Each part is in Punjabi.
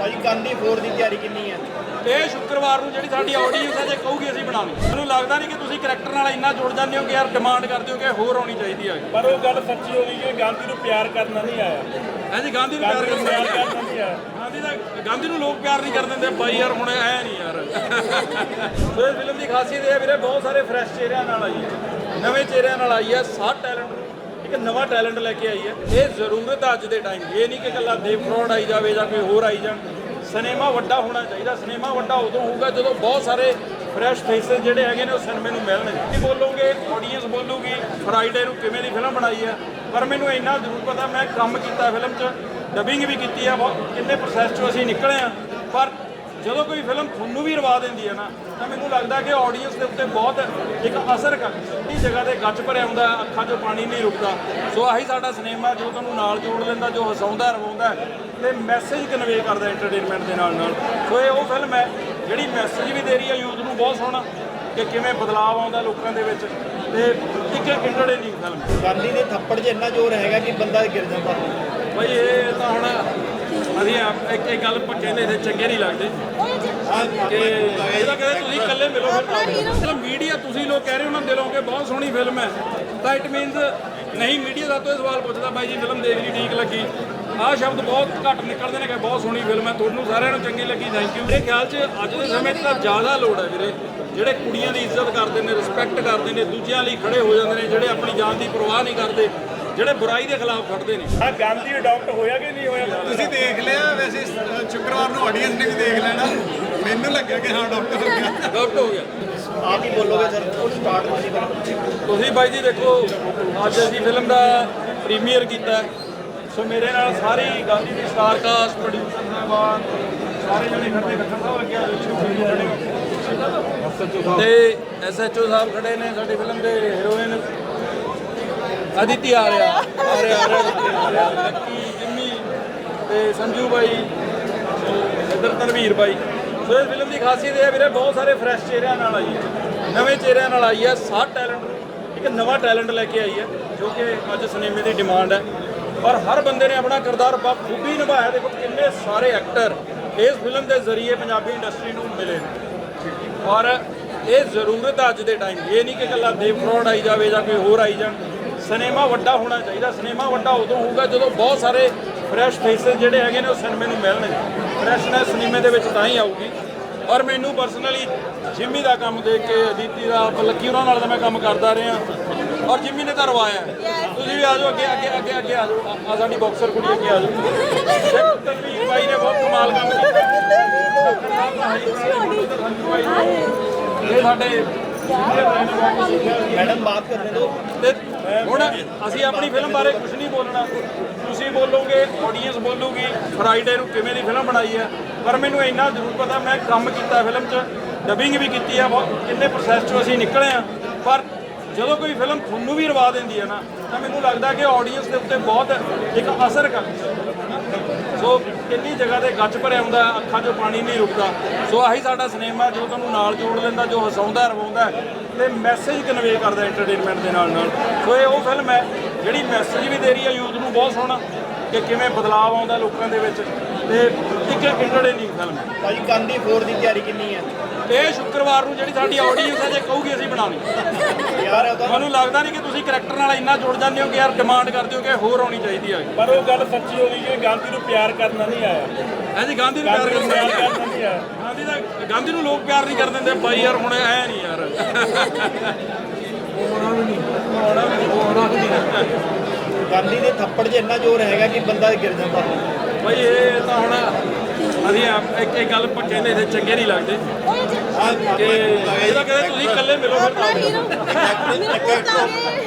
ਭਾਜੀ ਗਾਂਧੀ 4 ਦੀ ਤਿਆਰੀ ਕਿੰਨੀ ਹੈ? ਇਹ ਸ਼ੁੱਕਰਵਾਰ ਨੂੰ ਜਿਹੜੀ ਸਾਡੀ ਆਡੀਅנס ਹੈ ਜੇ ਕਹੂਗੀ ਅਸੀਂ ਬਣਾਣੀ ਮੈਨੂੰ ਲੱਗਦਾ ਨਹੀਂ ਕਿ ਤੁਸੀਂ ਕਰੈਕਟਰ ਨਾਲ ਇੰਨਾ ਜੁੜ ਜਾਂਦੇ ਹੋ ਕਿ ਯਾਰ ਡਿਮਾਂਡ ਕਰਦੇ ਹੋ ਕਿ ਹੋਰ ਹੋਣੀ ਚਾਹੀਦੀ ਹੈ ਪਰ ਉਹ ਗੱਲ ਸੱਚੀ ਹੋ ਗਈ ਕਿ ਗਾਂਧੀ ਨੂੰ ਪਿਆਰ ਕਰਨਾ ਨਹੀਂ ਆਇਆ। ਹਾਂਜੀ ਗਾਂਧੀ ਨੂੰ ਪਿਆਰ ਕਰਦੇ ਕਰਨਾ ਨਹੀਂ ਆਇਆ। ਗਾਂਧੀ ਦਾ ਗਾਂਧੀ ਨੂੰ ਲੋਕ ਪਿਆਰ ਨਹੀਂ ਕਰ ਦਿੰਦੇ ਬਾਈ ਯਾਰ ਹੁਣ ਐ ਨਹੀਂ ਯਾਰ। ਸੋ ਇਸ ਫਿਲਮ ਦੀ ਖਾਸੀਅਤ ਇਹ ਹੈ ਵੀਰੇ ਬਹੁਤ ਸਾਰੇ ਫਰੈਸ਼ ਚਿਹਰਿਆਂ ਨਾਲ ਆਈ ਹੈ। ਨਵੇਂ ਚਿਹਰਿਆਂ ਨਾਲ ਆਈ ਹੈ ਸਾਰ ਟੈਲੈਂਟ ਇੱਕ ਨਵਾਂ ਟੈਲੈਂਟ ਲੈ ਕੇ ਆਈ ਹੈ। ਇਹ ਜ਼ਰੂਰਤ ਹੈ ਅੱਜ ਦੇ ਟਾਈਮ ਇਹ ਨਹੀਂ ਕਿ ਇਕੱਲਾ ਦੇਵ ਫਰੋਡ ਆਈ ਜਾਵੇ ਜਾਂ ਕੋਈ ਹੋਰ ਆਈ ਜਾਣ। ਸਿਨੇਮਾ ਵੱਡਾ ਹੋਣਾ ਚਾਹੀਦਾ। ਸਿਨੇਮਾ ਵੱਡਾ ਉਦੋਂ ਹੋਊਗਾ ਜਦੋਂ ਬਹੁਤ ਸਾਰੇ ਫਰੈਸ਼ ਫੇਸਸ ਜਿਹੜੇ ਹੈਗੇ ਨੇ ਉਹ ਸਿਨੇਮੇ ਨੂੰ ਮਿਲਣਗੇ। ਕੀ ਬੋਲੋਗੇ ਆਡੀਅנס ਬੋਲੂਗੀ ਫਰਾਈਡੇ ਨੂੰ ਕਿਵੇਂ ਦੀ ਫਿਲਮ ਬਣਾਈ ਹੈ। ਪਰ ਮੈਨੂੰ ਇੰਨਾ ਜ਼ਰੂਰ ਪਤਾ, ਮੈਂ ਕੰਮ ਕੀਤਾ ਫਿਲਮ 'ਚ ਡਬਿੰਗ ਵੀ ਕੀਤੀ ਆ, ਬਹੁਤ ਕਿੰਨੇ ਪ੍ਰੋਸੈਸ 'ਚੋਂ ਅਸੀਂ ਨਿਕਲੇ ਆ ਪਰ ਜਦੋਂ ਕੋਈ ਫਿਲਮ ਤੁਹਾਨੂੰ ਵੀ ਰਵਾ ਦਿੰਦੀ ਹੈ ਨਾ ਤਾਂ ਮੈਨੂੰ ਲੱਗਦਾ ਕਿ ਆਡੀਅנס ਦੇ ਉੱਤੇ ਬਹੁਤ ਇੱਕ ਅਸਰ ਕਰਦੀ ਇਹ ਜਗ੍ਹਾ ਤੇ ਗੱਜ ਭਰਿਆ ਹੁੰਦਾ ਅੱਖਾਂ 'ਚੋਂ ਪਾਣੀ ਨਹੀਂ ਰੁਕਦਾ। ਸੋ ਆਹੀ ਸਾਡਾ ਸਿਨੇਮਾ ਜੋ ਤੁਹਾਨੂੰ ਨਾਲ ਜੋੜ ਲੈਂਦਾ ਜੋ ਹਸਾਉਂਦਾ ਰਵਾਉਂਦਾ ਤੇ ਮੈਸੇਜ ਕਨਵੇ ਕਰਦਾ ਐਂਟਰਟੇਨਮੈਂਟ ਦੇ ਨਾਲ ਨਾਲ। ਸੋ ਇਹ ਉਹ ਫਿਲਮ ਹੈ ਜਿਹੜੀ ਮੈਸੇਜ ਵੀ ਦੇ ਰਹੀ ਹੈ ਯੂਥ ਨੂੰ ਬਹੁਤ ਸੋਹਣਾ ਕਿ ਕਿਵੇਂ ਬਦਲਾਅ ਆਉਂਦਾ ਲੋਕਾਂ ਦੇ ਵਿੱਚ। ਤੇ ਇੱਕ ਐਂਟਰਟੇਨਿੰਗ ਫਿਲਮ ਗਾਂਧੀ ਦੇ ਥੱਪੜ 'ਚ ਇੰਨਾ ਜ਼ੋਰ ਹੈਗਾ ਕਿ ਬੰਦਾ ਗਿਰ ਜਾਂਦਾ। ਭਾਈ ਇਹ ਤਾਂ ਹੁਣ ਅਸੀਂ ਇੱਕ ਇੱਕ ਗੱਲ ਕਹਿੰਦੇ ਤੇ ਚੰਗੇ ਨਹੀਂ ਲੱਗਦੇ। ਕਿ ਇਹਦਾ ਕਹਿੰਦੇ ਤੁਸੀਂ ਇਕੱਲੇ ਮਿਲੋ ਫਿਰ ਮੀਡੀਆ ਤੁਸੀਂ ਲੋਕ ਕਹਿ ਰਹੇ ਹੋ ਨਾ, ਦਿਲੋਂ ਕਿ ਬਹੁਤ ਸੋਹਣੀ ਫਿਲਮ ਹੈ। ਤਾਂ ਇਟ ਮੀਨਸ ਨਹੀਂ ਮੀਡੀਆ ਦਾ ਤੋਂ ਇਹ ਸਵਾਲ ਪੁੱਛਦਾ, ਬਾਈ ਜੀ ਫਿਲਮ ਦੇਖ ਲਈ, ਠੀਕ ਲੱਗੀ? ਆਹ ਸ਼ਬਦ ਬਹੁਤ ਘੱਟ ਨਿਕਲਦੇ ਨੇ ਕਿ ਬਹੁਤ ਸੋਹਣੀ ਫਿਲਮ ਹੈ, ਤੁਹਾਨੂੰ ਸਾਰਿਆਂ ਨੂੰ ਚੰਗੀ ਲੱਗੀ ਥੈਂਕ ਯੂ ਮੇਰੇ ਖਿਆਲ 'ਚ ਅੱਜ ਦੇ ਸਮੇਂ 'ਚ ਤਾਂ ਜ਼ਿਆਦਾ ਲੋੜ ਹੈ ਵੀਰੇ। ਜਿਹੜੇ ਕੁੜੀਆਂ ਦੀ ਇੱਜ਼ਤ ਕਰਦੇ ਨੇ ਰਿਸਪੈਕਟ ਕਰਦੇ ਨੇ, ਦੂਜਿਆਂ ਲਈ ਖੜੇ ਹੋ ਜਾਂਦੇ ਨੇ, ਜਿਹੜੇ ਆਪਣੀ ਜਾਨ ਦੀ ਪਰਵਾਹ ਨਹੀਂ ਕਰਦੇ। ਜਿਹੜੇ ਬੁਰਾਈ ਦੇ ਖਿਲਾਫ ਖੜਦੇ ਨੇ। ਆ ਗਾਂਧੀ ਅਡਾਪਟ ਹੋਇਆ ਕਿ ਨਹੀਂ ਹੋਇਆ? ਤੁਸੀਂ ਦੇਖ ਲਿਆ ਵੈਸੇ ਸ਼ੁੱਕਰਵਾਰ ਨੂੰ ਆਡੀਅנס ਨੇ ਵੀ ਦੇਖ ਲੈਣਾ। ਮੈਨੂੰ ਲੱਗਿਆ ਕਿ ਹਾਂ ਡਾਕਟਰ ਹੋ ਗਿਆ। ਗਲਤ ਹੋ ਗਿਆ। ਆਪ ਹੀ ਬੋਲੋਗੇ ਸਰ ਉਹ ਸਟਾਰਟ ਤੁਸੀਂ ਕਰੋ ਤੁਸੀਂ ਬਾਈ ਜੀ ਦੇਖੋ ਅੱਜ ਅਸੀਂ ਫਿਲਮ ਦਾ ਪ੍ਰੀਮੀਅਰ ਕੀਤਾ। ਸੋ ਮੇਰੇ ਨਾਲ ਸਾਰੀ ਗਾਂਧੀ ਦੀ ਸਟਾਰ ਕਾਸਟ ਪ੍ਰੋਡਿਊਸਰ ਸਾਹਿਬਾਨ ਸਾਰੇ ਜਣੇ ਖੜੇ ਖੱਟਰ ਸਾਹਿਬ ਲੱਗਿਆ ਤੇ ਐਸਐਚਓ ਸਾਹਿਬ ਖੜੇ ਨੇ ਸਾਡੀ ਫਿਲਮ ਦੇ ਹੀਰੋਇਨ ਅਦਿਤੀ ਆ ਰਿਹਾ। ਆ ਰਿਹਾ ਆ ਰਿਹਾ ਲੱਕੀ, ਜਿੰਮੀ ਤੇ ਸੰਜੂ ਬਾਈ ਸੋ ਤਨਵੀਰ ਬਾਈ। ਸੋ ਇਸ ਫਿਲਮ ਦੀ ਖਾਸੀਅਤ ਇਹ ਹੈ ਵੀਰੇ, ਬਹੁਤ ਸਾਰੇ ਫਰੈਸ਼ ਚਿਹਰਿਆਂ ਨਾਲ ਆਈ ਹੈ। ਨਵੇਂ ਚਿਹਰਿਆਂ ਨਾਲ ਆਈ ਹੈ। ਸਾਰ ਟੈਲੈਂਟ ਇੱਕ ਨਵਾਂ ਟੈਲੈਂਟ ਲੈ ਕੇ ਆਈ ਹੈ, ਜੋ ਕਿ ਅੱਜ ਸਿਨੇਮੇ ਦੀ ਡਿਮਾਂਡ ਹੈ। ਔਰ ਹਰ ਬੰਦੇ ਨੇ ਆਪਣਾ ਕਿਰਦਾਰ ਬਖੂਬੀ ਨਿਭਾਇਆ। ਦੇਖੋ ਕਿੰਨੇ ਸਾਰੇ ਐਕਟਰ ਇਸ ਫਿਲਮ ਦੇ ਜ਼ਰੀਏ ਪੰਜਾਬੀ ਇੰਡਸਟਰੀ ਨੂੰ ਮਿਲੇ ਨੇ। ਔਰ ਇਹ ਜ਼ਰੂਰਤ ਅੱਜ ਦੇ ਟਾਈਮ ਇਹ ਨਹੀਂ ਕਿ ਇਕੱਲਾ ਦੇਵ ਫਰੋਡ ਆਈ ਜਾਵੇ ਜਾਂ ਕੋਈ ਹੋਰ ਆਈ ਜਾਣ। ਸਿਨੇਮਾ ਵੱਡਾ ਹੋਣਾ ਚਾਹੀਦਾ ਸਿਨੇਮਾ ਵੱਡਾ ਉਦੋਂ ਹੋਊਗਾ ਜਦੋਂ ਬਹੁਤ ਸਾਰੇ ਫਰੈਸ਼ ਫੇਸਸ ਜਿਹੜੇ ਹੈਗੇ ਨੇ ਉਹ ਸਿਨੇਮੇ ਨੂੰ ਮਿਲਣਗੇ। ਫਰੈਸ਼ਨੈਸ ਸਿਨੇਮੇ ਦੇ ਵਿੱਚ ਤਾਂ ਹੀ ਆਊਗੀ। ਔਰ ਮੈਨੂੰ ਪਰਸਨਲੀ ਜਿੰਮੀ ਦਾ ਕੰਮ ਦੇਖ ਕੇ ਅਦੀਤੀ ਦਾ ਲੱਕੀ ਉਹਨਾਂ ਨਾਲ ਤਾਂ ਮੈਂ ਕੰਮ ਕਰਦਾ ਰਿਹਾ। ਔਰ ਜਿੰਮੀ ਨੇ ਤਾਂ ਰਵਾਇਆ। ਤੁਸੀਂ ਵੀ ਆ ਜਾਓ ਅੱਗੇ ਅੱਗੇ ਅੱਗੇ ਅੱਗੇ ਆ ਜਾਓ। ਆ ਸਾਡੀ ਬਾਕਸਰ ਕੁੜੀ ਅੱਗੇ ਆ ਜਾਓ। ਤਨਵੀਰ ਬਾਈ ਨੇ ਬਹੁਤ ਕਮਾਲ ਕੰਮ ਕੀਤਾ। ਇਹ ਸਾਡੇ ਮੈਡਮ ਬਾਤ ਕਰਨੇ ਦੋ ਤੇ ਹੁਣ ਅਸੀਂ ਆਪਣੀ ਫਿਲਮ ਬਾਰੇ ਕੁਝ ਨਹੀਂ ਬੋਲਣਾ। ਤੁਸੀਂ ਬੋਲੋਗੇ ਆਡੀਅנס ਬੋਲੂਗੀ ਫਰਾਈਡੇ ਨੂੰ ਕਿਵੇਂ ਦੀ ਫਿਲਮ ਬਣਾਈ ਹੈ। ਪਰ ਮੈਨੂੰ ਇੰਨਾ ਜ਼ਰੂਰ ਪਤਾ, ਮੈਂ ਕੰਮ ਕੀਤਾ ਫਿਲਮ 'ਚ ਡਬਿੰਗ ਵੀ ਕੀਤੀ ਆ ਕਿੰਨੇ ਪ੍ਰੋਸੈਸ 'ਚੋਂ ਅਸੀਂ ਨਿਕਲੇ ਆ ਪਰ ਜਦੋਂ ਕੋਈ ਫਿਲਮ ਤੁਹਾਨੂੰ ਵੀ ਰਵਾ ਦਿੰਦੀ ਹੈ ਨਾ, ਤਾਂ ਮੈਨੂੰ ਲੱਗਦਾ ਕਿ ਆਡੀਅנס ਦੇ ਉੱਤੇ ਬਹੁਤ ਇੱਕ ਅਸਰ ਕਰਦੀ ਹੈ। ਸੋ ਕਿੰਨੀ ਜਗ੍ਹਾ ਤੇ ਗੱਜ ਭਰਿਆ ਹੁੰਦਾ, ਅੱਖਾਂ 'ਚੋਂ ਪਾਣੀ ਨਹੀਂ ਰੁਕਦਾ। ਸੋ ਆਹੀ ਸਾਡਾ ਸਿਨੇਮਾ ਜੋ ਤੁਹਾਨੂੰ ਨਾਲ ਜੋੜ ਲੈਂਦਾ, ਜੋ ਹਸਾਉਂਦਾ, ਰਵਾਉਂਦਾ ਤੇ ਮੈਸੇਜ ਕਨਵੇ ਕਰਦਾ ਐਂਟਰਟੇਨਮੈਂਟ ਦੇ ਨਾਲ ਨਾਲ ਸੋ ਇਹ ਉਹ ਫਿਲਮ ਹੈ, ਜਿਹੜੀ ਮੈਸੇਜ ਵੀ ਦੇ ਰਹੀ ਹੈ ਯੂਥ ਨੂੰ ਬਹੁਤ ਸੋਹਣਾ, ਕਿ ਕਿਵੇਂ ਬਦਲਾਅ ਆਉਂਦਾ ਲੋਕਾਂ ਦੇ ਵਿੱਚ। ਤੇ ਇੱਕ ਐਂਟਰਟੇਨਿੰਗ ਫਿਲਮ ਹੈ ਭਾਜੀ ਗਾਂਧੀ 4 ਦੀ ਤਿਆਰੀ ਕਿੰਨੀ ਹੈ? ਇਹ ਸ਼ੁੱਕਰਵਾਰ ਨੂੰ ਜਿਹੜੀ ਸਾਡੀ ਆਡੀਅנס ਹੈ ਜੇ ਕਹੂਗੀ ਅਸੀਂ ਬਣਾਣੀ ਯਾਰ ਮੈਨੂੰ ਲੱਗਦਾ ਨਹੀਂ ਕਿ ਤੁਸੀਂ ਕਰੈਕਟਰ ਨਾਲ ਇੰਨਾ ਜੁੜ ਜਾਂਦੇ ਹੋ ਕਿ ਯਾਰ ਡਿਮਾਂਡ ਕਰਦੇ ਹੋ ਕਿ ਹੋਰ ਹੋਣੀ ਚਾਹੀਦੀ ਹੈ। ਪਰ ਉਹ ਗੱਲ ਸੱਚੀ ਹੋ ਗਈ ਕਿ ਗਾਂਧੀ ਨੂੰ ਪਿਆਰ ਕਰਨਾ ਨਹੀਂ ਆਇਆ। ਹਾਂਜੀ ਗਾਂਧੀ ਨੂੰ ਪਿਆਰ ਗਾਂਧੀ ਨੂੰ ਪਿਆਰ ਕਰਨਾ ਨਹੀਂ ਆਇਆ। ਗਾਂਧੀ ਦਾ ਗਾਂਧੀ ਨੂੰ ਲੋਕ ਪਿਆਰ ਨਹੀਂ ਕਰ ਦਿੰਦੇ ਬਾਈ ਯਾਰ ਹੁਣ ਐ ਨਹੀਂ ਯਾਰ। ਗਾਂਧੀ ਦੇ ਥੱਪੜ 'ਚ ਇੰਨਾ ਜ਼ੋਰ ਹੈਗਾ ਕਿ ਬੰਦਾ ਗਿਰ ਜਾਂਦਾ। ਬਾਈ ਇਹ ਤਾਂ ਹੁਣ ਅਸੀਂ ਆਪ- ਇੱਕ ਇੱਕ ਗੱਲ ਆਪਾਂ ਕਹਿੰਦੇ ਤੇ ਚੰਗੇ ਨਹੀਂ ਲੱਗਦੇ। ਕਿ ਇਹਦਾ ਕਹਿੰਦੇ ਤੁਸੀਂ ਇਕੱਲੇ ਮਿਲੋ ਫਿਰ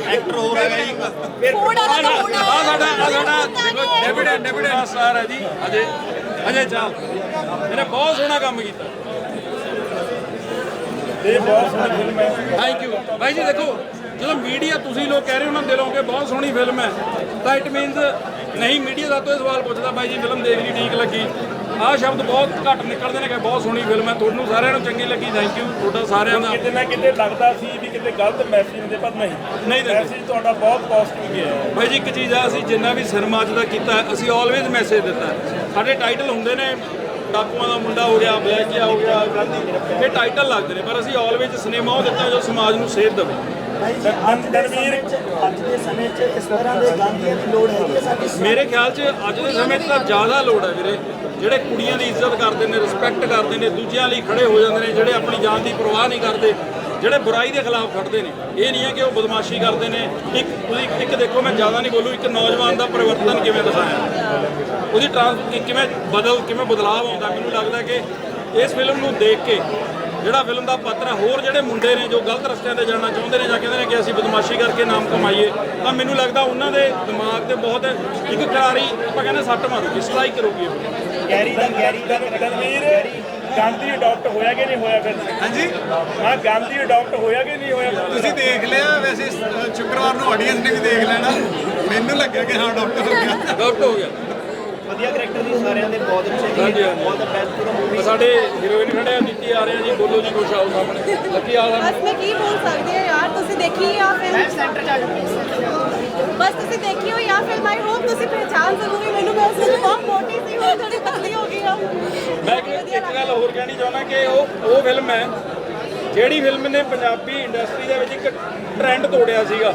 ਐਕਟਰ ਹੋਰ। ਹੈਗਾ ਜੀ। ਆ ਸਾਡਾ ਆ ਸਾਡਾ ਦੇਖੋ ਡੈਵਿਡ ਡੈਵਿਡ ਸਟਾਰ ਹੈ ਜੀ। ਅਜੇ ਅਜੇ ਚਾਲ ਇਹਨੇ ਬਹੁਤ ਸੋਹਣਾ ਕੰਮ ਕੀਤਾ। ਇਹ ਬਹੁਤ ਸੋਹਣੀ ਫਿਲਮ ਹੈ। ਥੈਂਕ ਯੂ ਭਾਈ ਜੀ ਦੇਖੋ ਜਦੋਂ ਮੀਡੀਆ ਤੁਸੀਂ ਲੋਕ ਕਹਿ ਰਹੇ ਹੋ ਨਾ ਦਿਲੋਂ ਕਿ ਬਹੁਤ ਸੋਹਣੀ ਫਿਲਮ ਹੈ ਤਾਂ ਇਟ ਮੀਨਸ ਨਹੀਂ ਮੀਡੀਆ ਦਾ ਤੋਂ ਇਹ ਸਵਾਲ ਪੁੱਛਦਾ ਬਾਈ ਜੀ ਫਿਲਮ ਦੇਖ ਲਈ ਠੀਕ ਲੱਗੀ? ਆਹ ਸ਼ਬਦ ਬਹੁਤ ਘੱਟ ਨਿਕਲਦੇ ਨੇ ਕਿ ਬਹੁਤ ਸੋਹਣੀ ਫਿਲਮ ਹੈ। ਤੁਹਾਨੂੰ ਸਾਰਿਆਂ ਨੂੰ ਚੰਗੀ ਲੱਗੀ ਥੈਂਕ ਯੂ ਤੁਹਾਡਾ ਸਾਰਿਆਂ ਦਾ। ਕਿਤੇ ਨਾ ਕਿਤੇ ਲੱਗਦਾ ਸੀ ਵੀ ਕਿਤੇ ਗਲਤ ਮੈਸੇਜ ਹੁੰਦੇ ਪਰ ਨਹੀਂ। ਨਹੀਂ ਦਿੰਦੇ। ਮੈਸੇਜ ਤੁਹਾਡਾ ਬਹੁਤ ਪੋਜ਼ਿਟਿਵ ਗਿਆ ਹੈ। ਭਾਈ ਜੀ ਇੱਕ ਚੀਜ਼ ਆ ਅਸੀਂ ਜਿੰਨਾ ਵੀ ਸਿਨੇਮਾ 'ਚ ਦਾ ਕੀਤਾ ਹੈ, ਅਸੀਂ ਆਲਵੇਜ਼ ਮੈਸੇਜ ਦਿੱਤਾ। ਹੈ। ਸਾਡੇ ਟਾਈਟਲ ਹੁੰਦੇ ਨੇ ਡਾਕੂਆਂ ਦਾ ਮੁੰਡਾ ਹੋ ਗਿਆ ਬਲੈਕੀਆ ਹੋ ਗਿਆ ਗਾਂਧੀ। ਇਹ ਟਾਈਟਲ ਲੱਗਦੇ ਨੇ ਪਰ ਅਸੀਂ ਆਲਵੇਜ਼ ਸਿਨੇਮਾ ਉਹ ਦਿੱਤਾ ਜੋ ਸਮਾਜ ਨੂੰ ਸੇਧ ਦੇਵੇ। ਭਾਈ ਅੱਜ ਦੇ ਸਮੇਂ 'ਚ ਇਸ ਤਰ੍ਹਾਂ ਦੇ ਗਾਂਧੀਆਂ ਦੀ ਲੋੜ ਹੈਗੀ ਹੈ ਸਾਡੀ ਮੇਰੇ ਖਿਆਲ 'ਚ ਅੱਜ ਦੇ ਸਮੇਂ 'ਚ ਤਾਂ ਜ਼ਿਆਦਾ ਲੋੜ ਹੈ ਵੀਰੇ। ਜਿਹੜੇ ਕੁੜੀਆਂ ਦੀ ਇੱਜ਼ਤ ਕਰਦੇ ਨੇ ਰਿਸਪੈਕਟ ਕਰਦੇ ਨੇ, ਦੂਜਿਆਂ ਲਈ ਖੜੇ ਹੋ ਜਾਂਦੇ ਨੇ, ਜਿਹੜੇ ਆਪਣੀ ਜਾਨ ਦੀ ਪਰਵਾਹ ਨਹੀਂ ਕਰਦੇ, ਜਿਹੜੇ ਬੁਰਾਈ ਦੇ ਖਿਲਾਫ ਖੜਦੇ ਨੇ। ਇਹ ਨਹੀਂ ਹੈ ਕਿ ਉਹ ਬਦਮਾਸ਼ੀ ਕਰਦੇ ਨੇ। ਇੱਕ ਤੁਸੀਂ ਇੱਕ ਦੇਖੋ, ਮੈਂ ਜ਼ਿਆਦਾ ਨਹੀਂ ਬੋਲੂ, ਇੱਕ ਨੌਜਵਾਨ ਦਾ ਪਰਿਵਰਤਨ ਕਿਵੇਂ ਦਿਖਾਇਆ? ਉਹਦੀ ਟਰਾਂਸ ਕਿਵੇਂ ਬਦਲ ਕਿਵੇਂ ਬਦਲਾਅ ਆਉਂਦਾ? ਮੈਨੂੰ ਲੱਗਦਾ ਕਿ ਇਸ ਫਿਲਮ ਨੂੰ ਦੇਖ ਕੇ ਜਿਹੜਾ ਫਿਲਮ ਦਾ ਪਾਤਰ ਹੈ ਹੋਰ ਜਿਹੜੇ ਮੁੰਡੇ ਨੇ ਜੋ ਗਲਤ ਰਸਤਿਆਂ ਤੇ ਜਾਣਾ ਚਾਹੁੰਦੇ ਨੇ ਜਾਂ ਕਹਿੰਦੇ ਨੇ ਕਿ ਅਸੀਂ ਬਦਮਾਸ਼ੀ ਕਰਕੇ ਨਾਮ ਕਮਾਈਏ ਤਾਂ ਮੈਨੂੰ ਲੱਗਦਾ ਉਹਨਾਂ ਦੇ ਦਿਮਾਗ ਤੇ ਬਹੁਤ ਇੱਕ ਖਿਲਾੜੀ ਆਪਾਂ ਕਹਿੰਦੇ ਸੱਟ ਮਾਰੂਗੀ ਸਟ੍ਰਾਈਕ ਕਰੂਗੀ ਉਹ। ਗੈਰੀ ਦਾ ਗੈਰੀ ਦਾ ਤਨਵੀਰ ਗਾਂਧੀ ਅਡਾਪਟ ਹੋਇਆ ਕਿ ਨਹੀਂ ਹੋਇਆ ਫਿਰ? ਹਾਂਜੀ। ਹਾਂ ਗਾਂਧੀ ਅਡਾਪਟ ਹੋਇਆ ਕਿ ਨਹੀਂ ਹੋਇਆ? ਤੁਸੀਂ ਦੇਖ ਲਿਆ ਵੈਸੇ ਸ਼ੁੱਕਰਵਾਰ ਨੂੰ ਆਡੀਅנס ਨੇ ਵੀ ਦੇਖ ਲੈਣਾ। ਮੈਨੂੰ ਲੱਗਿਆ ਕਿ ਹਾਂ ਡਾਕਟਰ ਹੋ ਗਿਆ। ਡਾਊਟ ਹੋ ਗਿਆ। ਵਧੀਆ ਕਰੈਕਟਰ ਦੀ ਸਾਰਿਆਂ ਦੇ ਬਹੁਤ ਅੱਛੇ। ਬਹੁਤ ਬੈਸਟ ਪੂਰਾ ਮੂਵੀ ਸਾਡੇ ਹੀਰੋਇਨ ਖੜੇ ਆ ਨੀਤੀ ਆ ਰਹੇ ਆ ਜੀ ਬੋਲੋ ਜੀ ਕੁਛ ਆਓ ਸਾਹਮਣੇ ਲੱਕੀ ਆ ਬਸ ਮੈਂ ਕੀ ਬੋਲ ਸਕਦੀ ਹਾਂ ਯਾਰ ਤੁਸੀਂ ਦੇਖੀ ਆ ਫਿਲਮ ਸੈਂਟਰ ਜਾ ਬਸ ਤੁਸੀਂ ਦੇਖੀ ਹੋ ਯਾ ਫਿਲਮ ਆਈ ਹੋਪ ਤੁਸੀਂ ਪਹਿਚਾਨ ਜ਼ਰੂਰੀ ਮੈਨੂੰ ਮੈਂ ਉਸ ਬਹੁਤ ਮੋਟੀ ਸੀ ਹੁਣ ਥੋੜੀ ਪਤਲੀ ਹੋ ਗਈ ਆ। ਮੈਂ ਇੱਕ ਇੱਕ ਗੱਲ ਹੋਰ ਕਹਿਣੀ ਚਾਹੁੰਦਾ ਕਿ ਉਹ ਉਹ ਫਿਲਮ ਹੈ ਜਿਹੜੀ ਫਿਲਮ ਨੇ ਪੰਜਾਬੀ ਇੰਡਸਟਰੀ ਦੇ ਵਿੱਚ ਇੱਕ ਟ੍ਰੈਂਡ ਤੋੜਿਆ ਸੀਗਾ।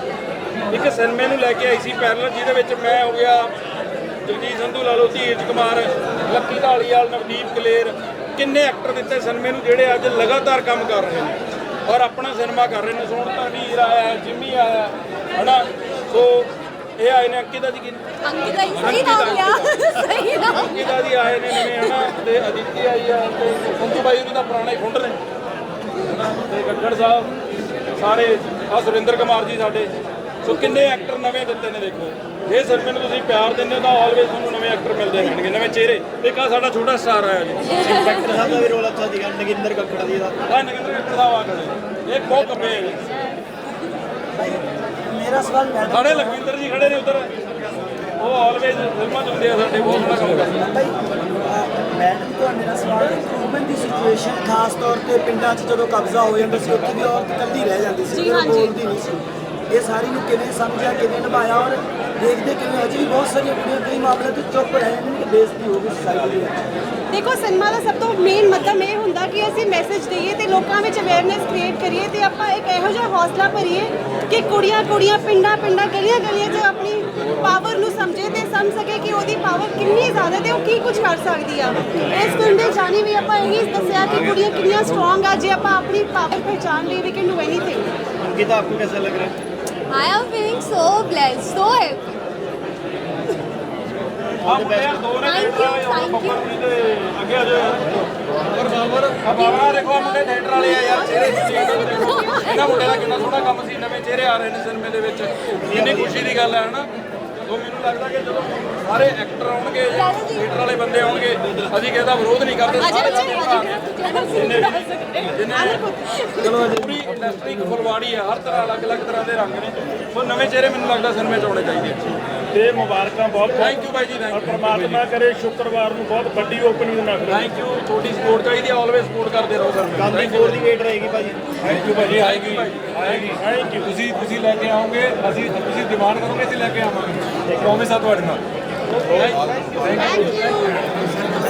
ਇੱਕ ਸਿਨੇਮੇ ਨੂੰ ਲੈ ਕੇ ਆਈ ਸੀ ਪੈਰਲਲ ਜਿਹਦੇ ਵਿੱਚ ਮੈਂ ਹੋ ਗਿਆ ਜਗਜੀਤ ਸੰਧੂ ਲਾ ਲਓ ਧੀਰਜ ਕੁਮਾਰ ਲੱਕੀ ਢਾਲੀਵਾਲ ਨਵਦੀਪ ਕਲੇਰ ਕਿੰਨੇ ਐਕਟਰ ਦਿੱਤੇ ਸਿਨੇਮੇ ਨੂੰ ਜਿਹੜੇ ਅੱਜ ਲਗਾਤਾਰ ਕੰਮ ਕਰ ਰਹੇ ਨੇ ਔਰ ਆਪਣਾ ਸਿਨੇਮਾ ਕਰ ਰਹੇ ਨੇ। ਸੋਹਣ ਧਾਵੀਰ ਆਇਆ ਜਿੰਮੀ ਆਇਆ ਹਨਾ? ਸੋ ਇਹ ਆਏ ਨੇ ਅੰਕਿਤਾ ਜੀ ਕੀ? ਅੰਕਿਤਾ ਹੀ ਸਹੀ ਨਾਮ ਲਿਆ। ਸਹੀ ਨਾਮ ਅੰਕਿਤਾ ਜੀ ਆਏ ਨੇ ਨਵੇਂ ਹਨਾ? ਤੇ ਅਦਿੱਤੀ ਆਈ ਆ ਤੇ ਸੰਧੂ ਬਾਈ ਉਹਦੀ ਤਾਂ ਪੁਰਾਣੇ ਖੁੰਡ ਨੇ। ਹਨਾ, ਤੇ ਗੱਗੜ ਸਾਹਿਬ ਸਾਰੇ ਆ ਸੁਰਿੰਦਰ ਕੁਮਾਰ ਜੀ ਸਾਡੇ। ਸੋ ਕਿੰਨੇ ਐਕਟਰ ਨਵੇਂ ਦਿੱਤੇ ਨੇ ਦੇਖੋ। ਜੇ ਸਿਨੇਮੇ ਨੂੰ ਤੁਸੀਂ ਪਿਆਰ ਦਿੰਦੇ ਹੋ ਤਾਂ ਆਲਵੇਜ਼ ਤੁਹਾਨੂੰ ਨਵੇਂ ਐਕਟਰ ਮਿਲਦੇ ਰਹਿਣਗੇ ਨਵੇਂ ਚਿਹਰੇ। ਇੱਕ ਆ ਸਾਡਾ ਛੋਟਾ ਸਟਾਰ ਆਇਆ ਜੀ। ਇੰਸਪੈਕਟਰ ਸਾਹਿਬ ਦਾ ਵੀ ਰੋਲ ਅੱਛਾ ਸੀਗਾ ਨਗਿੰਦਰ ਕੱਕੜ ਜੀ ਦਾ। ਆ ਨਗਿੰਦਰ ਕੱਕੜ ਸਾਹਿਬ ਆ ਖੜੇ ਇਹ ਬਹੁਤ ਕੱਪੇ ਹੈ ਮੇਰਾ ਸਵਾਲ ਸਾਡੇ ਲਖਵਿੰਦਰ ਜੀ ਖੜੇ ਨੇ ਉਧਰ। ਉਹ ਆਲਵੇਜ਼ ਫਿਲਮਾਂ ਚ ਹੁੰਦੇ ਆ ਸਾਡੇ ਬਹੁਤ ਸੋਹਣਾ ਕੰਮ ਕਰਦੇ ਆ। ਭਾਈ ਅਹ ਮੈਡਮ ਤੋਂ ਮੇਰਾ ਸਵਾਲ ਹੈ। ਇੰਪਰੂਵਮੈਂਟ ਦੀ ਸਿਚੁਏਸ਼ਨ ਖਾਸ ਤੌਰ ਤੇ ਪਿੰਡਾਂ 'ਚ ਜਦੋਂ ਕਬਜ਼ਾ ਹੋ ਜਾਂਦਾ ਸੀ ਉੱਥੇ ਵੀ ਔਰਤ ਇਕੱਲੀ ਰਹਿ ਜਾਂਦੀ ਸੀ। ਬੋਲਦੀ ਨਹੀਂ ਸੀ। ਇਹ ਸਾਰੀ ਨੂੰ ਕਿਵੇਂ ਸਮਝਿਆ ਕਿਵੇਂ ਨਿਭਾਇਆ ਔਰ ਦੇਖਦੇ ਕਿਵੇਂ ਅਜੇ ਵੀ ਬਹੁਤ ਸਾਰੀਆਂ ਕੁੜੀਆਂ ਕਈ ਮਾਮਲੇ ਤੇ ਚੁੱਪ ਰਹੇ ਨੇ ਕਿ ਬੇਇੱਜ਼ਤੀ ਹੋ ਗਈ ਸੋਸਾਇਟੀ ਦੇ ਵਿੱਚ। ਦੇਖੋ ਸਿਨੇਮਾ ਦਾ ਸਭ ਤੋਂ ਮੇਨ ਮਤਲਬ ਇਹ ਹੁੰਦਾ ਕਿ ਅਸੀਂ ਮੈਸੇਜ ਦਈਏ ਤੇ ਲੋਕਾਂ ਵਿੱਚ ਅਵੇਅਰਨੈਸ ਕ੍ਰੀਏਟ ਕਰੀਏ ਤੇ ਆਪਾਂ ਇੱਕ ਇਹੋ ਜਿਹਾ ਹੌਸਲਾ ਭਰੀਏ ਕਿ ਕੁੜੀਆਂ ਕੁੜੀਆਂ ਪਿੰਡਾਂ ਪਿੰਡਾਂ ਗਲੀਆਂ ਗਲੀਆਂ 'ਚ ਆਪਣੀ ਪਾਵਰ ਨੂੰ ਸਮਝੇ ਤੇ ਸਮਝ ਸਕੇ ਕਿ ਉਹਦੀ ਪਾਵਰ ਕਿੰਨੀ ਜ਼ਿਆਦਾ ਤੇ ਉਹ ਕੀ ਕੁਝ ਕਰ ਸਕਦੀ ਆ। ਇਸ ਫਿਲਮ ਦੇ ਜਾਣੀ ਵੀ ਆਪਾਂ ਇਹੀ ਦੱਸਿਆ ਕਿ ਕੁੜੀਆਂ ਕਿੰਨੀਆਂ ਸਟਰੋਂਗ ਆ ਜੇ ਆਪਾਂ ਆਪਣੀ ਪਾਵਰ ਪਹਿਚਾਨ ਲਈ ਵੀ ਕਿ ਨੂ ਐਨੀਥਿੰਗ ਅੰਕਿਤਾ ਆਪਕੋ ਕਿਹਦਾ ਲੱਗ ਰਿਹਾ? I am feeling so blessed, so happy. ਆਹ ਮੁੰਡੇ ਯਾਰ ਦੋ ਨੇ Thank you, thank you. ਬੱਬਰ ਜੀ ਦੇ ਅੱਗੇ ਆ ਜਾਓ। ਪਰ ਬਾਬਰ ਆ ਬਾਬਰਾ ਦੇਖੋ ਆਹ ਮੁੰਡੇ ਥੀਏਟਰ ਵਾਲੇ ਆ ਯਾਰ ਚਿਹਰੇ ਚਿਹਰੇ ਦੇਖੋ ਇਹਨਾਂ ਮੁੰਡਿਆਂ ਦਾ ਕਿੰਨਾ ਸੋਹਣਾ ਕੰਮ ਸੀ ਨਵੇਂ ਚਿਹਰੇ ਆ ਰਹੇ ਨੇ ਸਿਨੇਮੇ ਦੇ ਵਿੱਚ। ਕਿੰਨੀ ਖੁਸ਼ੀ ਦੀ ਗੱਲ ਹੈ ਹਨਾ? ਸੋ ਮੈਨੂੰ ਲੱਗਦਾ ਕਿ ਜਦੋਂ ਸਾਰੇ ਐਕਟਰ ਆਉਣਗੇ ਜਾਂ ਥੀਏਟਰ ਵਾਲੇ ਬੰਦੇ ਆਉਣਗੇ ਅਸੀਂ ਕਿਸੇ ਦਾ ਵਿਰੋਧ ਨਹੀਂ ਕਰਦੇ। ਸਾਰੇ ਚਲੋ ਪੂਰੀ ਇੰਡਸਟਰੀ ਫੁਲਵਾੜੀ ਹੈ ਹਰ ਤਰ੍ਹਾਂ ਅਲੱਗ-ਅਲੱਗ ਤਰ੍ਹਾਂ ਦੇ ਰੰਗ ਨੇ। ਸੋ ਨਵੇਂ ਚਿਹਰੇ ਮੈਨੂੰ ਲੱਗਦਾ ਸਿਨੇਮੇ 'ਚ ਆਉਣੇ ਚਾਹੀਦੇ ਤੇ ਮੁਬਾਰਕਾਂ ਬਹੁਤ ਥੈਂਕ ਯੂ ਬਾਈ ਜੀ ਥੈਂਕ ਯੂ ਪਰਮਾਤਮਾ ਕਰੇ ਸ਼ੁੱਕਰਵਾਰ ਨੂੰ ਬਹੁਤ ਵੱਡੀ ਓਪਨਿੰਗ ਨਾ ਕਰੋ ਥੈਂਕ ਯੂ ਤੁਹਾਡੀ ਸਪੋਰਟ ਚਾਹੀਦੀ ਹੈ ਆਲਵੇਸ ਸਪੋਰਟ ਕਰਦੇ ਰਹੋ ਸਰ। ਗਾਂਧੀ ਕੋਆਰਡੀਨੇਟ ਰਹੇਗੀ ਭਾਜੀ। ਥੈਂਕ ਯੂ ਭਾਜੀ ਆਏਗੀ ਆਏਗੀ ਥੈਂਕ ਯੂ ਤੁਸੀਂ ਤੁਸੀਂ ਲੈ ਕੇ ਆਓਗੇ ਅਸੀਂ ਤੁਸੀਂ ਡਿਮਾਂਡ ਕਰੋਗੇ ਅਸੀਂ ਲੈ ਕੇ ਆਵਾਂਗੇ। ਪ੍ਰੋਮਿਸ ਆ ਤੁਹਾਡੇ ਨਾਲ। Thank you